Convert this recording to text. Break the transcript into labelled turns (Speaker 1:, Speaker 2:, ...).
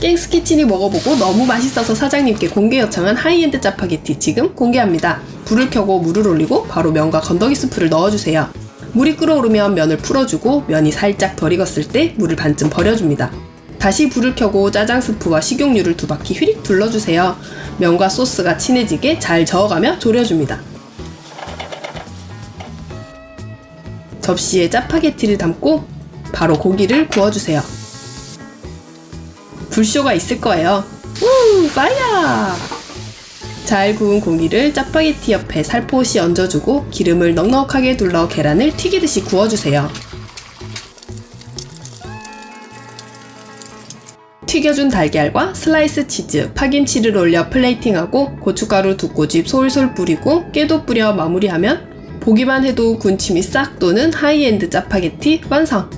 Speaker 1: 갱스키친이 먹어보고 너무 맛있어서 사장님께 공개 요청한 하이엔드 짜파게티 지금 공개합니다. 불을 켜고 물을 올리고 바로 면과 건더기 스프를 넣어주세요. 물이 끓어오르면 면을 풀어주고 면이 살짝 덜 익었을 때 물을 반쯤 버려줍니다. 다시 불을 켜고 짜장 스프와 식용유를 두 바퀴 휘릭 둘러주세요. 면과 소스가 친해지게 잘 저어가며 졸여줍니다. 접시에 짜파게티를 담고 바로 고기를 구워주세요. 불쇼가 있을 거예요. 우, 파이야! 잘 구운 고기를 짜파게티 옆에 살포시 얹어주고 기름을 넉넉하게 둘러 계란을 튀기듯이 구워주세요. 튀겨준 달걀과 슬라이스 치즈, 파김치를 올려 플레이팅하고 고춧가루 두 꼬집 솔솔 뿌리고 깨도 뿌려 마무리하면 보기만 해도 군침이 싹 도는 하이엔드 짜파게티 완성!